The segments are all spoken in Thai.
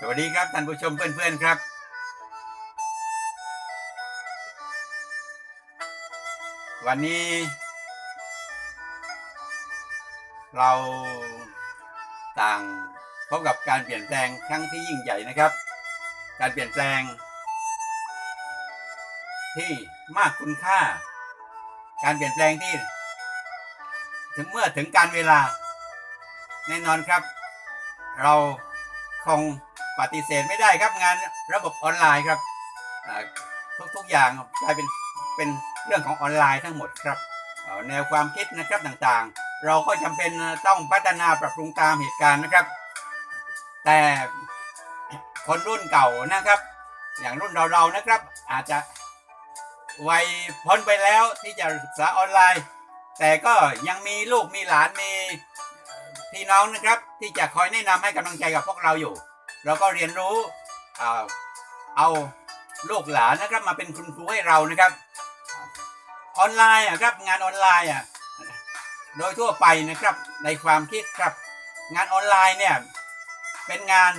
สวัสดีครับท่านผู้ชมเพื่อนๆครับ วันนี้ เราต่างพบกับการเปลี่ยนแปลงครั้งที่ยิ่งใหญ่นะครับ การเปลี่ยนแปลง ที่มากคุณค่า การเปลี่ยนแปลงที่ ถึงเมื่อถึงการเวลาแน่นอนครับ เราคง ปฏิเสธไม่ได้ครับงานระบบออนไลน์ครับทุกๆอย่างกลายเป็นเป็นเรื่องของออนไลน์ทั้งหมดครับแนวความคิดนะครับต่างๆ เราก็จำเป็นต้องพัฒนาปรับปรุงตามเหตุการณ์นะครับ แต่คนรุ่นเก่านะครับ อย่างรุ่นเราๆนะครับ อาจจะวัยพ้นไปแล้วที่จะศึกษาออนไลน์ แต่ก็ยังมีลูกมีหลานมีพี่น้องนะครับ ที่จะคอยแนะนำให้กำลังใจกับพวกเราอยู่ เราก็เรียนรู้เอาลูกหลานนะครับมาเป็นคุณครูให้เรานะครับ ออนไลน์อะครับงานออนไลน์อะโดยทั่วไปนะครับในความคิดครับ งานออนไลน์เนี่ยเป็นงาน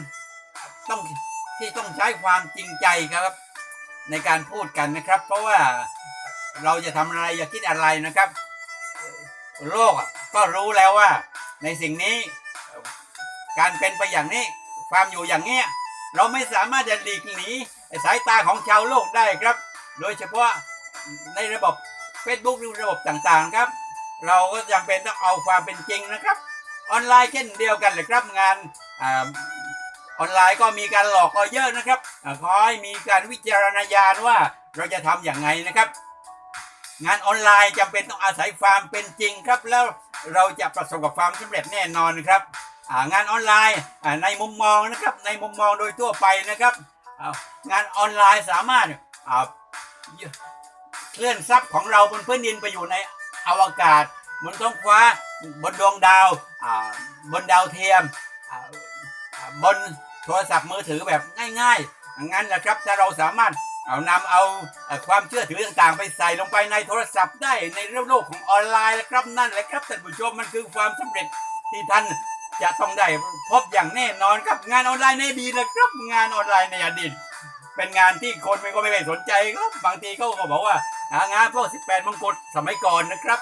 ต้องที่ต้องใช้ความจริงใจครับ ในการพูดกันนะครับ เพราะว่าเราจะทำอะไรอย่าคิดอะไรนะครับ โลกก็รู้แล้วว่าในสิ่งนี้การเป็นไปอย่างนี้ ความอยู่อย่างเงี้ยเราไม่สามารถจะหลีกหนีสายตาของชาวโลกได้ครับ โดยเฉพาะในระบบ Facebook หรือระบบต่างๆครับ เราก็จำเป็นต้องเอาความเป็นจริงนะครับ ออนไลน์เช่นเดียวกันเลยครับงานอออนไลน์ก็มีการหลอกก็เยอะนะครับอาขอให้มีการวิจารณญาณว่าเราจะทำอย่างไงนะครับ งานออนไลน์จำเป็นต้องอาศัยความเป็นจริงครับ แล้วเราจะประสบกับความสำเร็จแน่นอนครับ งานออนไลน์ในมุมมองนะครับในมุมมองโดยทั่วไปนะครับงานออนไลน์สามารถเคลื่อนทรัพย์ของเราบนพื้นดินไปอยู่ในอวกาศบนท้องฟ้าบนดวงดาวบนดาวเทียมบนโทรศัพท์มือถือแบบง่ายๆงั้นแหละครับถ้าเราสามารถเอานำเอาความเชื่อถือต่างๆ ไปใส่ลงไปในโทรศัพท์ได้ในโลกของออนไลน์นะครับนั่นแหละครับท่านผู้ชมมันคือความสำเร็จที่ท่าน จะต้องได้พบอย่างแน่นอนครับงานออนไลน์ในดีตนะครับงานออนไลน์ในอดีตเป็นงานที่คนไม่ก็ไม่ได้สนใจครับบางทีเขาก็บอกว่าหางานพวก 18 มงกุฎสมัยก่อนนะครับ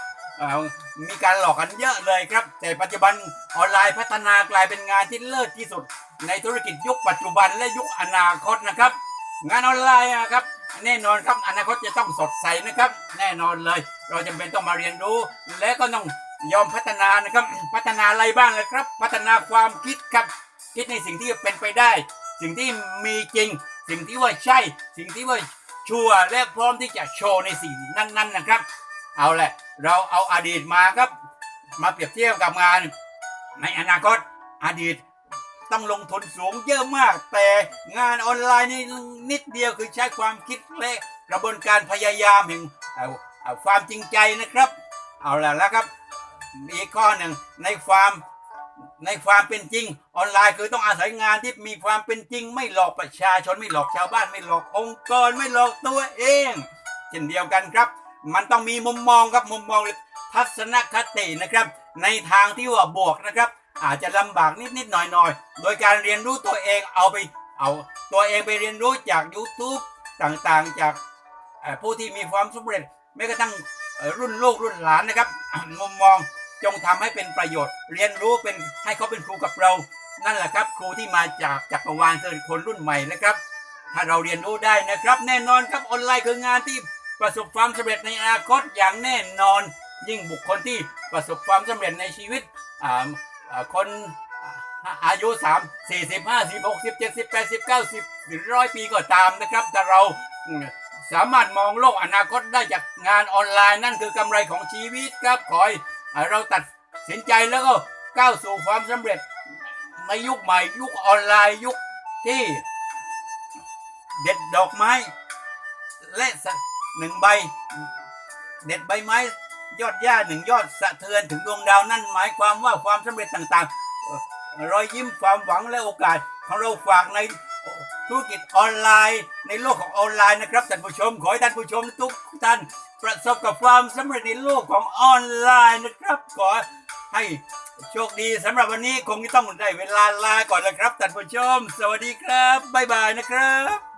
มีการหลอกกันเยอะเลยครับ แต่ปัจจุบันออนไลน์พัฒนากลายเป็นงานที่เลิศที่สุด ในธุรกิจยุคปัจจุบันและยุคอนาคตนะครับ งานออนไลน์อะครับแน่นอนครับอนาคตจะต้องสดใสนะครับ แน่นอนเลย เราจำเป็นต้องมาเรียนรู้ และก็ต้อง ยอมพัฒนานะครับ พัฒนาอะไรบ้างเลยครับ พัฒนาความคิดครับ คิดในสิ่งที่เป็นไปได้ สิ่งที่มีจริง สิ่งที่ว่าใช่ สิ่งที่ว่าชัวร์และพร้อมที่จะโชว์ในสิ่งนั้นๆนะครับ เอาแหละ เราเอาอดีตมาครับ มาเปรียบเทียบกับงาน ในอนาคตอดีตต้องลงทุนสูงเยอะมาก แต่งานออนไลน์นี่นิดเดียวคือใช้ความคิดและกระบวนการพยายามแห่งความจริงใจนะครับ เอาละแล้วครับ มีกข้อหนึ่งในความในความเป็นจริง ออนไลน์คือต้องอาศัยงานที่มีความเป็นจริง ไม่หลอกประชาชนไม่หลอกชาวบ้านไม่หลอกองค์กรไม่หลอกตัวเองเช่นเดียวกันครับ มันต้องมีมุมมองครับมุมมองทัศนคตินะครับ ในทางที่ว่าบวกนะครับ อาจจะลำบากนิดนิดๆหน่อยหน่อยๆ โดยการเรียนรู้ตัวเองเอาไปเอาตัวเองไปเรียนรู้จาก YouTube ต่างๆ จากผู้ที่มีความสำเร็จแม้กระทั่งรุ่นลูกรุ่นหลานนะครับมุมมอง จงทำให้เป็นประโยชน์ เรียนรู้เป็นให้เขาเป็นครูกับเรา นั่นแหละครับ ครูที่มาจากจักรวาลคือคนรุ่นใหม่นะครับ ถ้าเราเรียนรู้ได้นะครับ แน่นอนครับออนไลน์คืองานที่ประสบความสำเร็จในอนาคตอย่างแน่นอน ยิ่งบุคคลที่ประสบความสำเร็จในชีวิตอ่าคนอายุสามสี่สิบห้าสิบหกสิบเจ็ดสิบแปดสิบเก้าสิบรือร้อยปีก็ตามนะครับ แต่เราสามารถมองโลกอนาคตได้จากงานออนไลน์นั่นคือกำไรของชีวิตครับขอให้ เราตัดสินใจแล้วก็ก้าวสู่ความสำเร็จในยุคใหม่ยุคออนไลน์ยุคที่เด็ดดอกไม้และสะหนึ่งใบ เด็ดใบไม้ยอดหญ้าหนึ่งยอดสะเทือนถึงดวงดาวนั่นหมายความว่าความสำเร็จต่างๆ รอยยิ้มความหวังและโอกาสของเราฝากในธุรกิจออนไลน์ ในโลกของออนไลน์นะครับท่านผู้ชม ขอให้ท่านผู้ชมทุกท่าน ประสบกับความสำเร็จในโลกของออนไลน์นะครับ ขอให้โชคดีสำหรับวันนี้คงจะต้องได้เวลาลาก่อนแล้วครับท่านผู้ชม สวัสดีครับ บ๊ายบายนะครับ